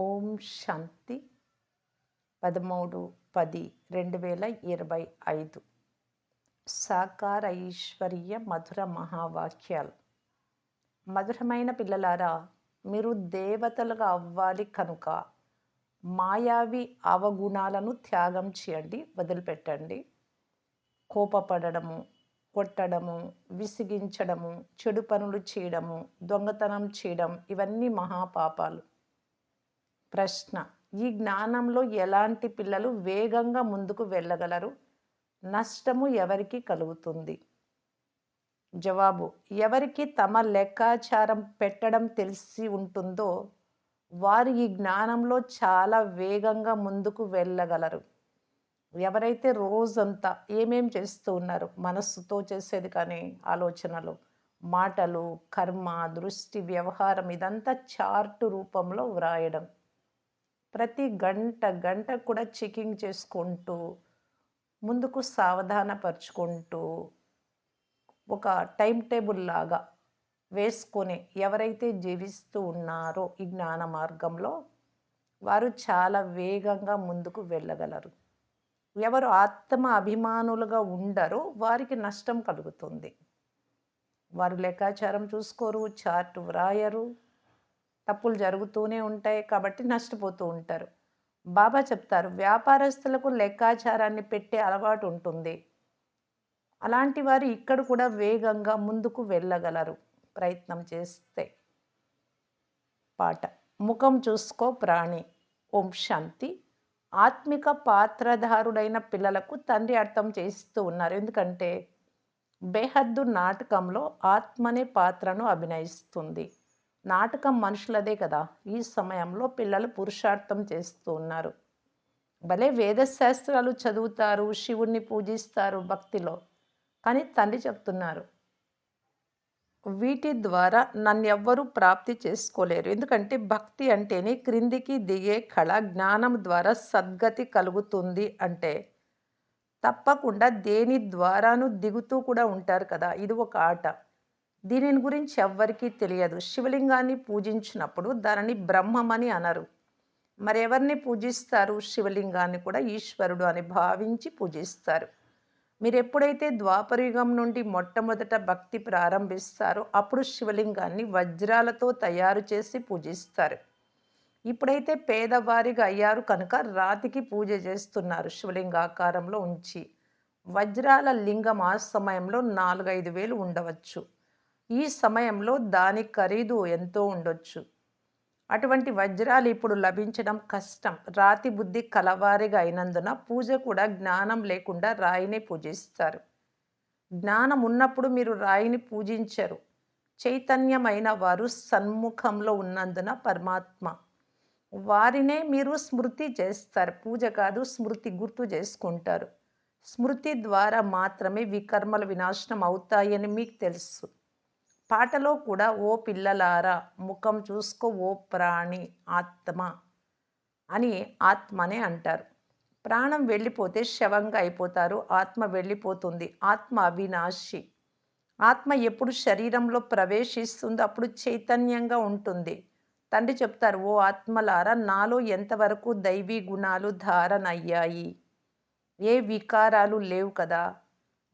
ఓం శాంతి. పదమూడు పది రెండు వేల ఇరవై ఐదు. సాకార ఐశ్వర్య మధుర మహావాక్యాలు. మధురమైన పిల్లలారా మీరు దేవతలుగా అవ్వాలి కనుక మాయావి అవగుణాలను త్యాగం చేయండి వదిలిపెట్టండి. కోపపడము కొట్టడము విసిగించడము చెడు పనులు చేయడము దొంగతనం చేయడం ఇవన్నీ మహాపాపాలు. ప్రశ్న. ఈ జ్ఞానంలో ఎలాంటి పిల్లలు వేగంగా ముందుకు వెళ్ళగలరు? నష్టము ఎవరికి కలుగుతుంది? జవాబు. ఎవరికి తమ లెక్కాచారం పెట్టడం తెలిసి ఉంటుందో వారు ఈ జ్ఞానంలో చాలా వేగంగా ముందుకు వెళ్ళగలరు. ఎవరైతే రోజంతా ఏమేం చేస్తూ ఉన్నారు? మనస్సుతో చేసేది కానీ ఆలోచనలు మాటలు కర్మ దృష్టి వ్యవహారం ఇదంతా చార్టు రూపంలో వ్రాయడం. ప్రతి గంట గంట కూడా చెకింగ్ చేసుకుంటూ ముందుకు సావధానపరుచుకుంటూ ఒక టైం టేబుల్ లాగా వేసుకొని ఎవరైతే జీవిస్తూ ఉన్నారో ఈ జ్ఞాన మార్గంలో వారు చాలా వేగంగా ముందుకు వెళ్ళగలరు. ఎవరు ఆత్మ అభిమానులుగా ఉండరో వారికి నష్టం కలుగుతుంది. వారు లెక్కాచారం చూసుకోరు చార్ట్ వ్రాయరు. తప్పులు జరుగుతూనే ఉంటాయి కాబట్టి నష్టపోతూ ఉంటారు. బాబా చెప్తారు వ్యాపారస్తులకు లెక్కాచారాన్ని పెట్టే అలవాటు ఉంటుంది. అలాంటి వారు ఇక్కడ కూడా వేగంగా ముందుకు వెళ్ళగలరు ప్రయత్నం చేస్తే. పాట ముఖం చూసుకో ప్రాణి ఓం శాంతి. ఆత్మిక పాత్రధారుడైన పిల్లలకు తండ్రి అర్థం చేస్తూ ఉన్నారు. ఎందుకంటే బేహద్దు నాటకంలో ఆత్మనే పాత్రను అభినయిస్తుంది. నాటకం మనుషులదే కదా. ఈ సమయంలో పిల్లలు పురుషార్థం చేస్తూ ఉన్నారు. భలే వేదశాస్త్రాలు చదువుతారు శివుణ్ణి పూజిస్తారు భక్తిలో. కానీ తండ్రి చెప్తున్నారు వీటి ద్వారా నన్ను ఎవ్వరూ ప్రాప్తి చేసుకోలేరు. ఎందుకంటే భక్తి అంటేనే క్రిందికి దిగే కళ జ్ఞానం ద్వారా సద్గతి కలుగుతుంది అంటే తప్పకుండా దేని ద్వారాను దిగుతూ కూడా ఉంటారు కదా. ఇది ఒక ఆట. దీనిని గురించి ఎవ్వరికీ తెలియదు. శివలింగాన్ని పూజించినప్పుడు దానిని బ్రహ్మమని అనరు. మరెవరిని పూజిస్తారు? శివలింగాన్ని కూడా ఈశ్వరుడు అని భావించి పూజిస్తారు. మీరు ఎప్పుడైతే ద్వాపరయుగం నుండి మొట్టమొదట భక్తి ప్రారంభిస్తారో అప్పుడు శివలింగాన్ని వజ్రాలతో తయారు చేసి పూజిస్తారు. ఇప్పుడైతే పేదవారిగా అయ్యారు కనుక రాతికి పూజ చేస్తున్నారు శివలింగాకారంలో ఉంచి. వజ్రాల లింగం ఆ సమయంలో నాలుగైదు వేలు ఉండవచ్చు. ఈ సమయంలో దాని ఖరీదు ఎంతో ఉండొచ్చు. అటువంటి వజ్రాలు ఇప్పుడు లభించడం కష్టం. రాతి బుద్ధి కలవారిగా అయినందున పూజ కూడా జ్ఞానం లేకుండా రాయిని పూజిస్తారు. జ్ఞానం ఉన్నప్పుడు మీరు రాయిని పూజించరు. చైతన్యమైన వారు సన్ముఖంలో ఉన్నందున పరమాత్మ. వారినే మీరు స్మృతి చేస్తారు. పూజ కాదు స్మృతి గుర్తు చేసుకుంటారు. స్మృతి ద్వారా మాత్రమే వికర్మలు వినాశనం అవుతాయని మీకు తెలుసు. పాటలో కూడా ఓ పిల్లలారా ముఖం చూసుకో ఓ ప్రాణి ఆత్మ అని ఆత్మనే అంటారు. ప్రాణం వెళ్ళిపోతే శవంగా అయిపోతారు ఆత్మ వెళ్ళిపోతుంది ఆత్మ అవినాశి. ఆత్మ ఎప్పుడు శరీరంలో ప్రవేశిస్తుందో అప్పుడు చైతన్యంగా ఉంటుంది. తండ్రి చెప్తారు ఓ ఆత్మలారా నాలో ఎంతవరకు దైవీ గుణాలు ధారణ అయ్యాయి ఏ వికారాలు లేవు కదా?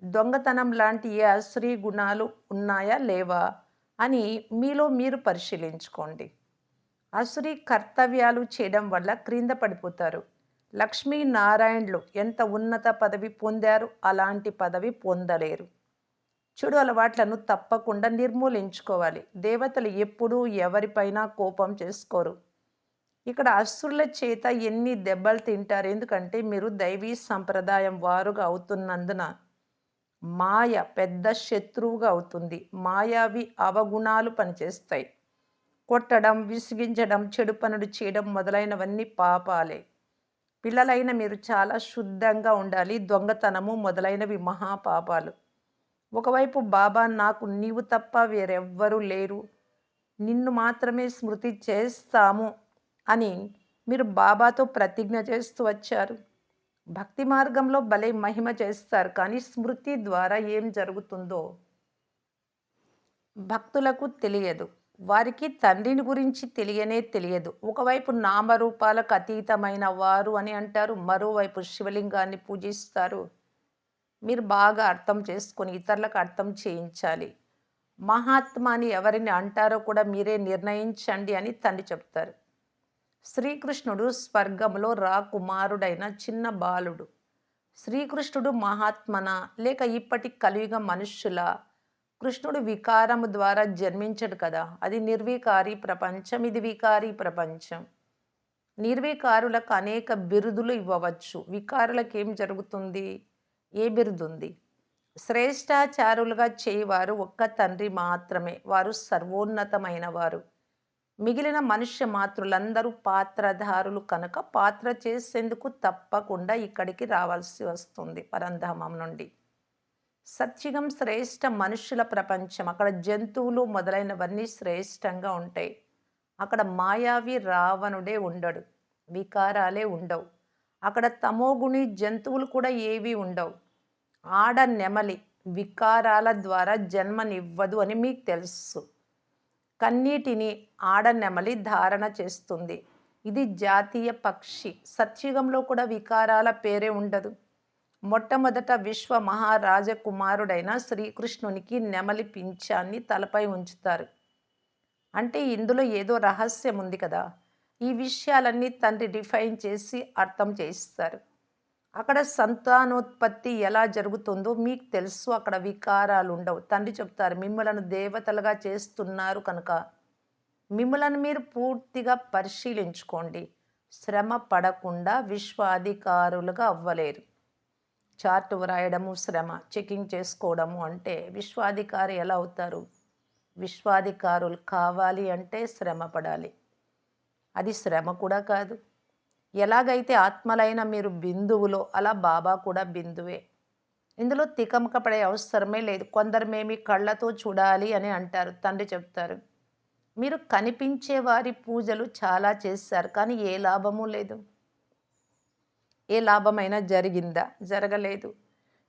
దొంగతనం లాంటి ఏ అశ్రీ గుణాలు ఉన్నాయా లేవా అని మీలో మీరు పరిశీలించుకోండి. అసురి కర్తవ్యాలు చేయడం వల్ల క్రింద పడిపోతారు. లక్ష్మీనారాయణులు ఎంత ఉన్నత పదవి పొందారు అలాంటి పదవి పొందలేరు. చెడు అలవాట్లను తప్పకుండా నిర్మూలించుకోవాలి. దేవతలు ఎప్పుడూ ఎవరిపైనా కోపం చేసుకోరు. ఇక్కడ అసురుల చేత ఎన్ని దెబ్బలు తింటారు? ఎందుకంటే మీరు దైవీ సంప్రదాయం వారుగా అవుతున్నందున మాయ పెద్ద శత్రువుగా అవుతుంది. మాయావి అవగుణాలు పనిచేస్తాయి. కొట్టడం విసిగించడం చెడు పనులు చేయడం మొదలైనవన్నీ పాపాలే. పిల్లలైన మీరు చాలా శుద్ధంగా ఉండాలి. దొంగతనము మొదలైనవి మహాపాపాలు. ఒకవైపు బాబా నాకు నీవు తప్ప వేరెవ్వరూ లేరు. నిన్ను మాత్రమే స్మృతి చేస్తాము అని మీరు బాబాతో ప్రతిజ్ఞ చేస్తూ వచ్చారు. భక్తి మార్గంలో భలే మహిమ చేస్తారు కానీ స్మృతి ద్వారా ఏం జరుగుతుందో భక్తులకు తెలియదు. వారికి తండ్రిని గురించి తెలియనే తెలియదు. ఒకవైపు నామరూపాలకు అతీతమైన వారు అని అంటారు మరోవైపు శివలింగాన్ని పూజిస్తారు. మీరు బాగా అర్థం చేసుకొని ఇతరులకు అర్థం చేయించాలి. మహాత్మాని ఎవరిని అంటారో కూడా మీరే నిర్ణయించండి అని తండ్రి చెప్తారు. శ్రీకృష్ణుడు స్వర్గంలో రాకుమారుడైన చిన్న బాలుడు. శ్రీకృష్ణుడు మహాత్మన? లేక ఇప్పటి కలియుగ మనుష్యుల? కృష్ణుడు వికారము ద్వారా జన్మించడు కదా. అది నిర్వికారి ప్రపంచం ఇది వికారి ప్రపంచం. నిర్వికారులకు అనేక బిరుదులు ఇవ్వవచ్చు. వికారులకు ఏం జరుగుతుంది? ఏ బిరుదుంది? శ్రేష్టాచారులుగా చేయవారు ఒక్క తండ్రి మాత్రమే. వారు సర్వోన్నతమైన వారు మిగిలిన మనుష్య మాతృలందరూ పాత్రధారులు కనుక పాత్ర చేసేందుకు తప్పకుండా ఇక్కడికి రావాల్సి వస్తుంది పరంధామం నుండి. సత్యుగం శ్రేష్ట మనుషుల ప్రపంచం. అక్కడ జంతువులు మొదలైనవన్నీ శ్రేష్టంగా ఉంటాయి. అక్కడ మాయావి రావణుడే ఉండడు. వికారాలే ఉండవు. అక్కడ తమోగుణి జంతువులు కూడా ఏవి ఉండవు. ఆడ నెమలి వికారాల ద్వారా జన్మనివ్వదు అని మీకు తెలుసు. కన్నీటిని ఆడ నెమలి ధారణ చేస్తుంది. ఇది జాతీయ పక్షి. సత్యుగంలో కూడా వికారాల పేరే ఉండదు. మొట్టమొదట విశ్వ మహారాజకుమారుడైన శ్రీకృష్ణునికి నెమలి పింఛాన్ని తలపై ఉంచుతారు. అంటే ఇందులో ఏదో రహస్యం ఉంది కదా. ఈ విషయాలన్నీ తండ్రి డిఫైన్ చేసి అర్థం చేయిస్తారు. అక్కడ సంతానోత్పత్తి ఎలా జరుగుతుందో మీకు తెలుసు. అక్కడ వికారాలు ఉండవు. తండ్రి చెప్తారు మిమ్మలను దేవతలుగా చేస్తున్నారు కనుక మిమ్మలను మీరు పూర్తిగా పరిశీలించుకోండి. శ్రమ పడకుండా విశ్వాధికారులుగా అవ్వలేరు. చార్ట్ వ్రాయడము శ్రమ చెకింగ్ చేసుకోవడము అంటే విశ్వాధికారి ఎలా అవుతారు? విశ్వాధికారులు కావాలి అంటే శ్రమ పడాలి. అది శ్రమ కూడా కాదు. ఎలాగైతే ఆత్మలైన మీరు బిందువులో అలా బాబా కూడా బిందువే. ఇందులో తికమక పడే అవసరమే లేదు. కొందరు మేమి కళ్ళతో చూడాలి అని అంటారు తండ్రి చెప్తారు. మీరు కనిపించే వారి పూజలు చాలా చేశారు కానీ ఏ లాభము లేదు. ఏ లాభమైనా జరిగిందా? జరగలేదు.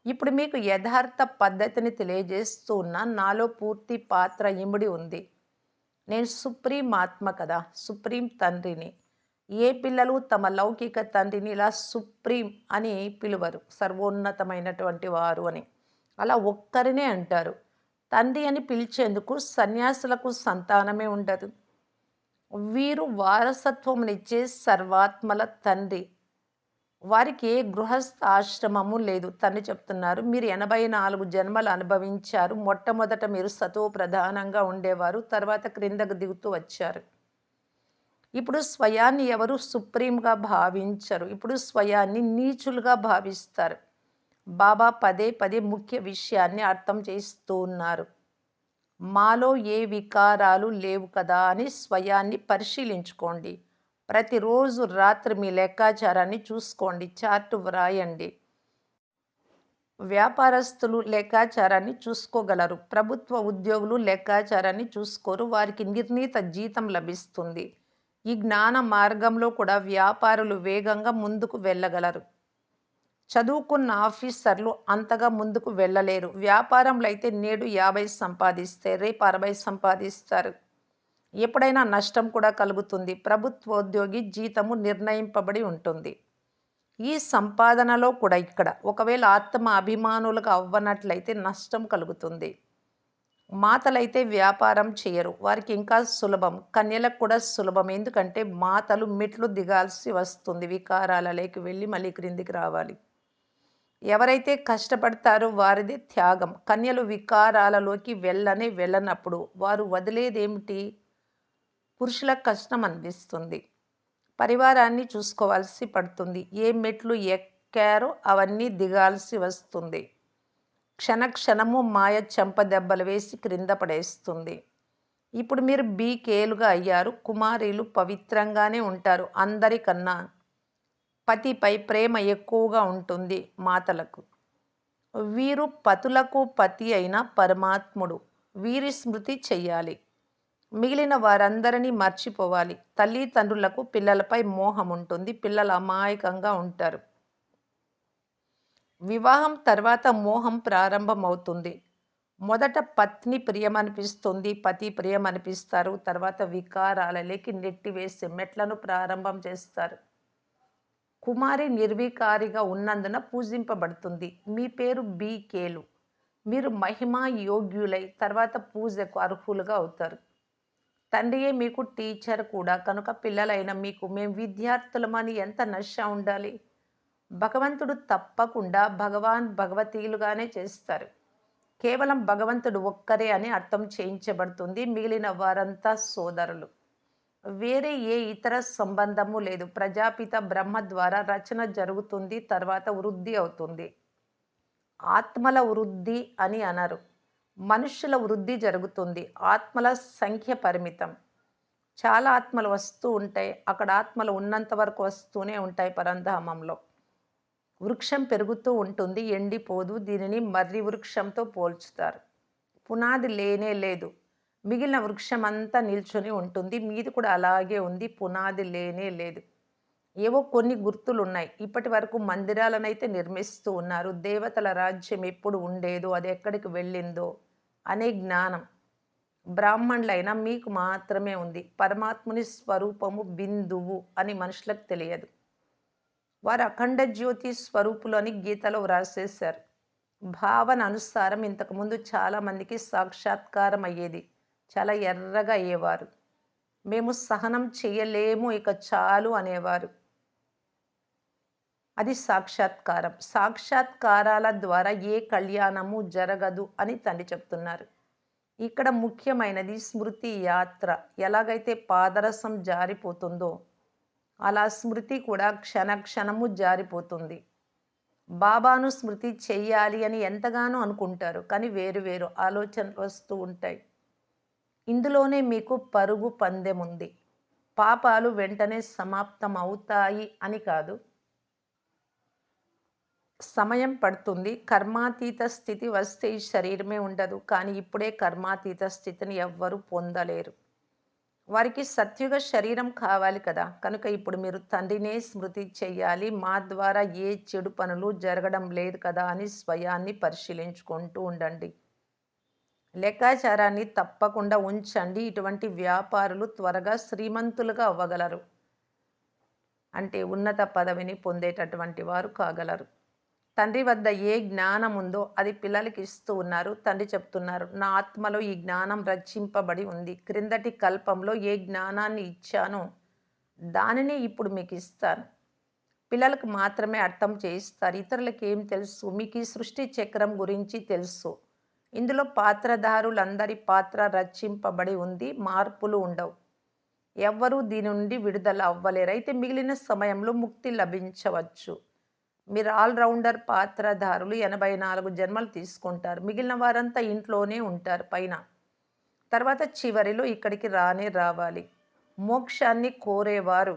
ఇప్పుడు మీకు యథార్థ పద్ధతిని తెలియజేస్తూ ఉన్న నాలో పూర్తి పాత్ర ఇముడి ఉంది. నేను సుప్రీం ఆత్మ కదా సుప్రీం తండ్రిని. ఏ పిల్లలు తమ లౌకిక తండ్రిని ఇలా సుప్రీం అని పిలువరు. సర్వోన్నతమైనటువంటి వారు అని. అలా ఒక్కరినే అంటారు. తండ్రి అని పిలిచేందుకు సన్యాసులకు సంతానమే ఉండదు. వీరు వారసత్వమునిచ్చే సర్వాత్మల తండ్రి. వారికి ఏ గృహస్థ ఆశ్రమము లేదు. తండ్రి చెప్తున్నారు మీరు ఎనభై నాలుగు జన్మలు అనుభవించారు. మొట్టమొదట మీరు సతో ప్రధానంగా ఉండేవారు. తర్వాత క్రిందకు దిగుతూ వచ్చారు. ఇప్పుడు స్వయాన్ని ఎవరు సుప్రీంగా భావించరు. ఇప్పుడు స్వయాన్ని నీచులుగా భావిస్తారు. బాబా పదే పదే ముఖ్య విషయాన్ని అర్థం చేస్తూ ఉన్నారు. మాలో ఏ వికారాలు లేవు కదా అని స్వయాన్ని పరిశీలించుకోండి. ప్రతిరోజు రాత్రి మీ లెక్కాచారాన్ని చూసుకోండి. చార్ట్ వ్రాయండి. వ్యాపారస్తులు లెక్కాచారాన్ని చూసుకోగలరు. ప్రభుత్వ ఉద్యోగులు లెక్కాచారాన్ని చూసుకోరు. వారికి నిర్ణీత జీతం లభిస్తుంది. ఈ జ్ఞాన మార్గంలో కూడా వ్యాపారులు వేగంగా ముందుకు వెళ్ళగలరు. చదువుకున్న ఆఫీసర్లు అంతగా ముందుకు వెళ్ళలేరు. వ్యాపారంలో అయితే నేడు యాభై సంపాదిస్తే రేపు అరవై సంపాదిస్తారు. ఎప్పుడైనా నష్టం కూడా కలుగుతుంది. ప్రభుత్వోద్యోగి జీతము నిర్ణయింపబడి ఉంటుంది. ఈ సంపాదనలో కూడా ఇక్కడ ఒకవేళ ఆత్మ అభిమానులుగా అవ్వనట్లయితే నష్టం కలుగుతుంది. మాతలైతే వ్యాపారం చేయరు. వారికి ఇంకా సులభం. కన్యలకు కూడా సులభం. ఎందుకంటే మాతలు మెట్లు దిగాల్సి వస్తుంది. వికారాలలోకి వెళ్ళి మళ్ళీ క్రిందికి రావాలి. ఎవరైతే కష్టపడతారో వారిది త్యాగం. కన్యలు వికారాలలోకి వెళ్ళనే వెళ్ళనప్పుడు వారు వదిలేదేమిటి? పురుషులకు కష్టం అనిపిస్తుంది. పరివారాన్ని చూసుకోవాల్సి పడుతుంది. ఏ మెట్లు ఎక్కారో అవన్నీ దిగాల్సి వస్తుంది. క్షణక్షణము మాయ చెంపదెబ్బలు వేసి క్రింద పడేస్తుంది. ఇప్పుడు మీరు బీకేలుగా అయ్యారు. కుమారీలు పవిత్రంగానే ఉంటారు. అందరికన్నా పతిపై ప్రేమ ఎక్కువగా ఉంటుంది మాతలకు. వీరు పతులకు పతి అయిన పరమాత్ముడు. వీరి స్మృతి చెయ్యాలి. మిగిలిన వారందరినీ మర్చిపోవాలి. తల్లిదండ్రులకు పిల్లలపై మోహం ఉంటుంది పిల్లలు అమాయకంగా ఉంటారు. వివాహం తర్వాత మోహం ప్రారంభమవుతుంది. మొదట పత్ని ప్రియమనిపిస్తుంది పతి ప్రియమనిపిస్తారు తర్వాత వికారాలలోకి నెట్టివేసి మెట్లను ప్రారంభం చేస్తారు. కుమారి నిర్వికారిగా ఉన్నందున పూజింపబడుతుంది. మీ పేరు బీకేలు మీరు మహిమా యోగ్యులై తర్వాత పూజకు అర్హులుగా అవుతారు. తండ్రియే మీకు టీచర్ కూడా కనుక పిల్లలైన మీకు మేము విద్యార్థులమని ఎంత నష ఉండాలి? భగవంతుడు తప్పకుండా భగవాన్ భగవతీలుగానే చేస్తారు. కేవలం భగవంతుడు ఒక్కరే అని అర్థం చేయించబడుతుంది మిగిలిన వారంతా సోదరులు. వేరే ఏ ఇతర సంబంధము లేదు. ప్రజాపిత బ్రహ్మ ద్వారా రచన జరుగుతుంది తర్వాత వృద్ధి అవుతుంది. ఆత్మల వృద్ధి అని అనరు. మనుషుల వృద్ధి జరుగుతుంది. ఆత్మల సంఖ్య పరిమితం. చాలా ఆత్మలు వస్తూ ఉంటాయి. అక్కడ ఆత్మలు ఉన్నంత వరకు వస్తూనే ఉంటాయి పరంధామంలో. వృక్షం పెరుగుతూ ఉంటుంది ఎండిపోదు దీనిని మర్రి వృక్షంతో పోల్చుతారు. పునాది లేనే లేదు. మిగిలిన వృక్షం అంతా నిల్చొని ఉంటుంది. మీది కూడా అలాగే ఉంది. పునాది లేనే లేదు. ఏవో కొన్ని గుర్తులు ఉన్నాయి ఇప్పటి వరకు మందిరాలనైతే నిర్మిస్తూ ఉన్నారు. దేవతల రాజ్యం ఎప్పుడు ఉండేదో అది ఎక్కడికి వెళ్ళిందో అనే జ్ఞానం బ్రాహ్మణులైనా మీకు మాత్రమే ఉంది. పరమాత్ముని స్వరూపము బిందువు అని మనుషులకు తెలియదు. వారు అఖండ జ్యోతి స్వరూపులు అని గీతలో వ్రాసేశారు. భావన అనుసారం ఇంతకుముందు చాలామందికి సాక్షాత్కారం అయ్యేది. చాలా ఎర్రగా అయ్యేవారు. మేము సహనం చేయలేము ఇక చాలు అనేవారు. అది సాక్షాత్కారం. సాక్షాత్కారాల ద్వారా ఏ కళ్యాణము జరగదు అని తండ్రి చెప్తున్నారు. ఇక్కడ ముఖ్యమైనది స్మృతి యాత్ర. ఎలాగైతే పాదరసం జారిపోతుందో అలా స్మృతి కూడా క్షణ క్షణము జారిపోతుంది. బాబాను స్మృతి చెయ్యాలి అని ఎంతగానో అనుకుంటారు కానీ వేరు వేరు ఆలోచనలు వస్తూ ఉంటాయి. ఇందులోనే మీకు పరుగు పందెం ఉంది పాపాలు వెంటనే సమాప్తం అవుతాయి అని కాదు. సమయం పడుతుంది. కర్మాతీత స్థితి వస్తే ఈ శరీరమే ఉండదు కానీ ఇప్పుడే కర్మాతీత స్థితిని ఎవ్వరూ పొందలేరు. వారికి సత్యుగ శరీరం కావాలి కదా. కనుక ఇప్పుడు మీరు తండ్రినే స్మృతి చెయ్యాలి. మా ద్వారా ఏ చెడు పనులు జరగడం లేదు కదా అని స్వయాన్ని పరిశీలించుకుంటూ ఉండండి. లెక్కాచారాన్ని తప్పకుండా ఉంచండి. ఇటువంటి వ్యాపారులు త్వరగా శ్రీమంతులుగా అవ్వగలరు. అంటే ఉన్నత పదవిని పొందేటటువంటి వారు కాగలరు. తండ్రి వద్ద ఏ జ్ఞానం ఉందో అది పిల్లలకి ఇస్తూ ఉన్నారు. తండ్రి చెప్తున్నారు నా ఆత్మలో ఈ జ్ఞానం రచింపబడి ఉంది. క్రిందటి కల్పంలో ఏ జ్ఞానాన్ని ఇచ్చానో దానిని ఇప్పుడు మీకు ఇస్తాను. పిల్లలకు మాత్రమే అర్థం చేయిస్తారు. ఇతరులకు ఏం తెలుసు? మీకు ఈ సృష్టి చక్రం గురించి తెలుసు. ఇందులో పాత్రధారులందరి పాత్ర రచింపబడి ఉంది. మార్పులు ఉండవు. ఎవ్వరూ దీని నుండి విడుదల అవ్వలేరు. అయితే మిగిలిన సమయంలో ముక్తి లభించవచ్చు. మీరు ఆల్రౌండర్ పాత్రధారులు ఎనభై నాలుగు జన్మలు తీసుకుంటారు. మిగిలిన వారంతా ఇంట్లోనే ఉంటారు పైన. తర్వాత చివరిలో ఇక్కడికి రానే రావాలి. మోక్షాన్ని కోరేవారు.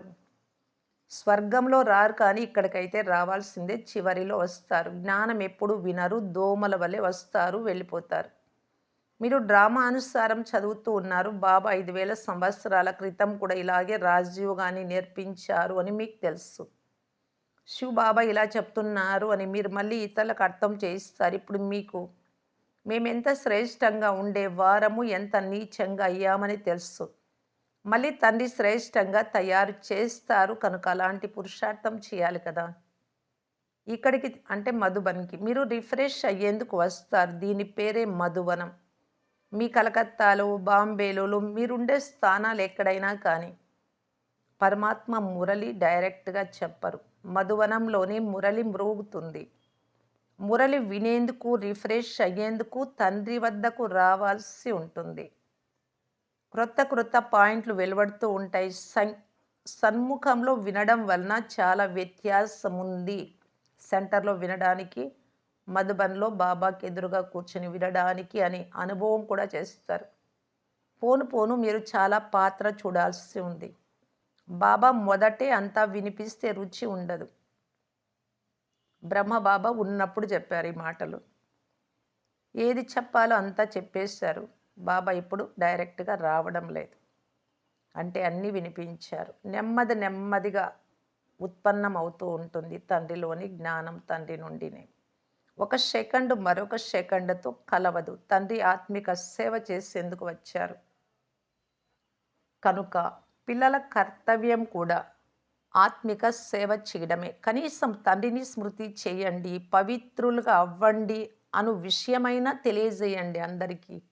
స్వర్గంలో రారు కానీ ఇక్కడికైతే రావాల్సిందే చివరిలో వస్తారు. జ్ఞానం ఎప్పుడు వినరు దోమల వలె వస్తారు వెళ్ళిపోతారు. మీరు డ్రామా అనుసారం చదువుతూ ఉన్నారు. బాబా ఐదు వేల సంవత్సరాల క్రితం కూడా ఇలాగే రాజీవ్గాన్ని నేర్పించారు అని మీకు తెలుసు. శివ్ బాబా ఇలా చెప్తున్నారు అని మీరు మళ్ళీ ఇతరులకు అర్థం చేయిస్తారు. ఇప్పుడు మీకు మేము ఎంత శ్రేష్టంగా ఉండే వారము ఎంత నీచంగా అయ్యామని తెలుసు. మళ్ళీ తండ్రి శ్రేష్టంగా తయారు చేస్తారు కనుక అలాంటి పురుషార్థం చేయాలి కదా. ఇక్కడికి అంటే మధుబన్కి మీరు రిఫ్రెష్ అయ్యేందుకు వస్తారు. దీని పేరే మధువనం. మీ కలకత్తాలో బాంబేలో మీరుండే స్థానాలు ఎక్కడైనా కానీ పరమాత్మ మురళి డైరెక్ట్గా చెప్పరు. మధువనంలోనే మురళి మ్రోగుతుంది మురళి వినేందుకు రిఫ్రెష్ అయ్యేందుకు తండ్రి వద్దకు రావాల్సి ఉంటుంది. క్రొత్త క్రొత్త పాయింట్లు వెలువడుతూ ఉంటాయి. సం సన్ముఖంలో వినడం వలన చాలా వ్యత్యాసం ఉంది సెంటర్లో వినడానికి మధుబన్లో బాబాకి ఎదురుగా కూర్చొని వినడానికి అని అనుభవం కూడా చేస్తారు. పోను పోను మీరు చాలా పాత్ర చూడాల్సి ఉంది. బాబా మొదటే అంతా వినిపిస్తే రుచి ఉండదు. బ్రహ్మ బాబా ఉన్నప్పుడు చెప్పారు ఈ మాటలు. ఏది చెప్పాలో అంతా చెప్పేశారు. బాబా ఇప్పుడు డైరెక్ట్గా రావడం లేదు. అంటే అన్నీ వినిపించారు. నెమ్మది నెమ్మదిగా ఉత్పన్నం అవుతూ ఉంటుంది తండ్రిలోని జ్ఞానం తండ్రి నుండినే. ఒక సెకండ్ మరొక సెకండ్తో కలవదు. తండ్రి ఆత్మిక సేవ చేసేందుకు వచ్చారు. కనుక పిల్లల కర్తవ్యం కూడా ఆత్మిక సేవ చేయడమే. కనీసం తండ్రిని స్మృతి చేయండి పవిత్రులుగా అవ్వండి అను విషయమైనా తెలియజేయండి అందరికీ.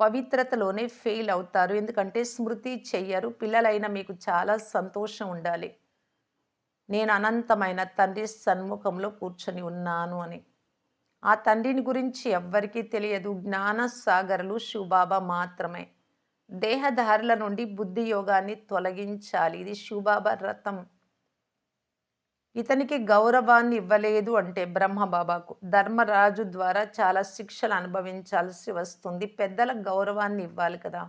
పవిత్రతలోనే ఫెయిల్ అవుతారు. ఎందుకంటే స్మృతి చెయ్యరు. పిల్లలైన మీకు చాలా సంతోషం ఉండాలి. నేను అనంతమైన తండ్రి సన్ముఖంలో కూర్చొని ఉన్నాను అని. ఆ తండ్రిని గురించి ఎవ్వరికీ తెలియదు. జ్ఞాన సాగరులు శివబాబా మాత్రమే. దేహదారుల నుండి బుద్ధి యోగాన్ని తొలగించాలి. ఇది శివబాబా రథం ఇతనికి గౌరవాన్ని ఇవ్వలేదు అంటే బ్రహ్మబాబాకు ధర్మరాజు ద్వారా చాలా శిక్షలు అనుభవించాల్సి వస్తుంది. పెద్దల గౌరవాన్ని ఇవ్వాలి కదా.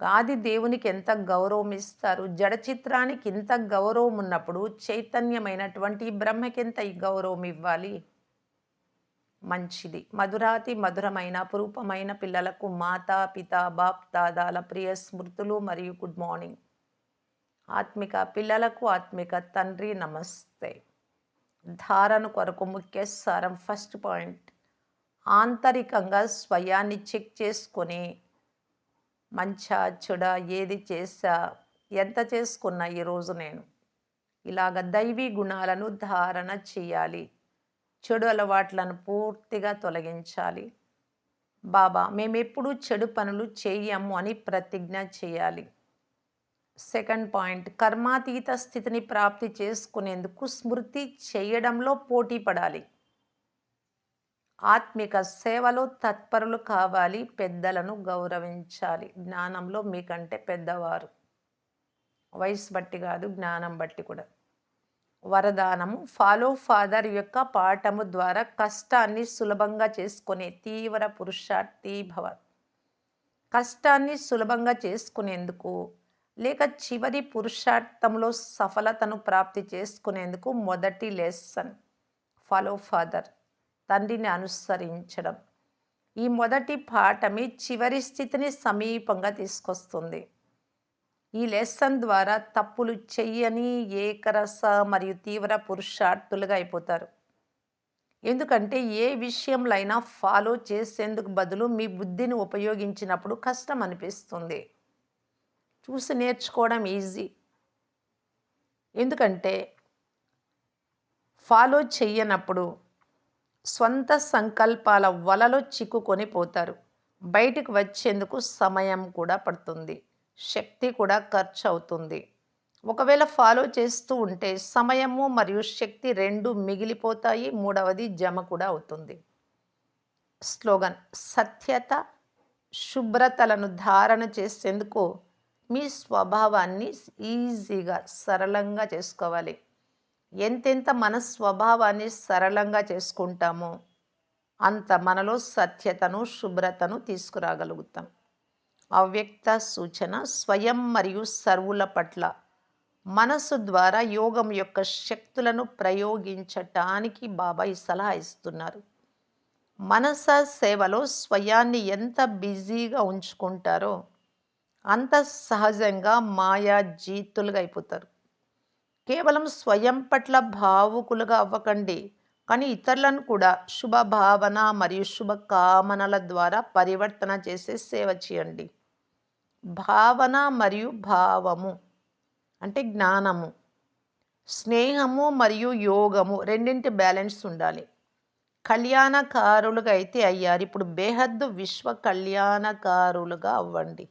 ఆది దేవునికి ఎంత గౌరవం ఇస్తారు? జడ చిత్రానికి ఇంత గౌరవం ఉన్నప్పుడు చైతన్యమైనటువంటి బ్రహ్మకి ఎంత ఈ గౌరవం ఇవ్వాలి? మంచిది. మధురాతి మధురమైన అపురూపమైన పిల్లలకు మాతా పిత బాప్ దాదాల ప్రియ స్మృతులు మరియు గుడ్ మార్నింగ్. ఆత్మిక పిల్లలకు ఆత్మిక తండ్రి నమస్తే. ధారణ కొరకు ముఖ్య సారం ఫస్ట్ పాయింట్. ఆంతరికంగా స్వయాన్ని చెక్ చేసుకొని మంచా చెడ ఏది చేసా ఎంత చేసుకున్నా ఈరోజు నేను. ఇలాగ దైవీ గుణాలను ధారణ చేయాలి. చెడు అలవాట్లను పూర్తిగా తొలగించాలి. బాబా మేమెప్పుడు చెడు పనులు చేయము అని ప్రతిజ్ఞ చేయాలి. సెకండ్ పాయింట్ కర్మాతీత స్థితిని ప్రాప్తి చేసుకునేందుకు స్మృతి చేయడంలో పోటీ పడాలి. ఆత్మిక సేవలో తత్పరులు కావాలి పెద్దలను గౌరవించాలి. జ్ఞానంలో మీకంటే పెద్దవారు. వయసు బట్టి కాదు జ్ఞానం బట్టి కూడా. వరదానము. ఫాలో ఫాదర్ యొక్క పాఠము ద్వారా కష్టాన్ని సులభంగా చేసుకునే తీవ్ర పురుషార్థి భవ కష్టాన్ని సులభంగా చేసుకునేందుకు లేక చివరి పురుషార్థంలో సఫలతను ప్రాప్తి చేసుకునేందుకు మొదటి లెసన్ ఫాలో ఫాదర్ తండ్రిని అనుసరించడం. ఈ మొదటి పాఠమే చివరి స్థితిని సమీపంగా తీసుకొస్తుంది. ఈ లెసన్ ద్వారా తప్పులు చెయ్యని ఏకరస మరియు తీవ్ర పురుషార్థులుగా అయిపోతారు. ఎందుకంటే ఏ విషయంలో అయినా ఫాలో చేసేందుకు బదులు మీ బుద్ధిని ఉపయోగించినప్పుడు కష్టం అనిపిస్తుంది. చూసి నేర్చుకోవడం ఈజీ. ఎందుకంటే ఫాలో చెయ్యనప్పుడు సొంత సంకల్పాల వలలో చిక్కుకొని పోతారు. బయటకు వచ్చేందుకు సమయం కూడా పడుతుంది. శక్తి కూడా ఖర్చు అవుతుంది ఒకవేళ ఫాలో చేస్తూ ఉంటే సమయము మరియు శక్తి రెండు మిగిలిపోతాయి. మూడవది జమ కూడా అవుతుంది. స్లోగన్ సత్యత శుభ్రతలను ధారణ చేసేందుకు మీ స్వభావాన్ని ఈజీగా సరళంగా చేసుకోవాలి. ఎంతెంత మన స్వభావాన్ని సరళంగా చేసుకుంటామో అంత మనలో సత్యతను శుభ్రతను తీసుకురాగలుగుతాం. అవ్యక్త సూచన స్వయం మరియు సర్వుల పట్ల. మనసు ద్వారా యోగం యొక్క శక్తులను ప్రయోగించటానికి బాబాయ్ సలహా ఇస్తున్నారు. మనస సేవలో స్వయాన్ని ఎంత బిజీగా ఉంచుకుంటారో అంత సహజంగా మాయా జీతులుగా అయిపోతారు. కేవలం స్వయం పట్ల భావుకులుగా అవ్వకండి. కానీ ఇతరులను కూడా శుభ భావన మరియు శుభకామనల ద్వారా పరివర్తన చేసే సేవ చేయండి. భావన మరియు భావము అంటే జ్ఞానము. స్నేహము మరియు యోగము రెండింటి బ్యాలెన్స్ ఉండాలి. కళ్యాణకారులుగా అయితే అయ్యారు. ఇప్పుడు బేహద్దు విశ్వ కళ్యాణకారులుగా అవ్వండి.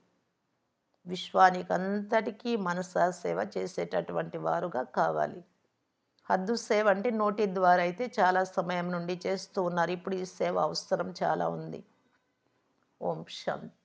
విశ్వానికి అంతటికీ మనస సేవ చేసేటటువంటి వారుగా కావాలి. హద్దు సేవ అంటే నోటి ద్వారా అయితే చాలా సమయం నుండి చేస్తూ ఉన్నారు. ఇప్పుడు ఈ సేవ అవసరం చాలా ఉంది. ఓం శాంతి.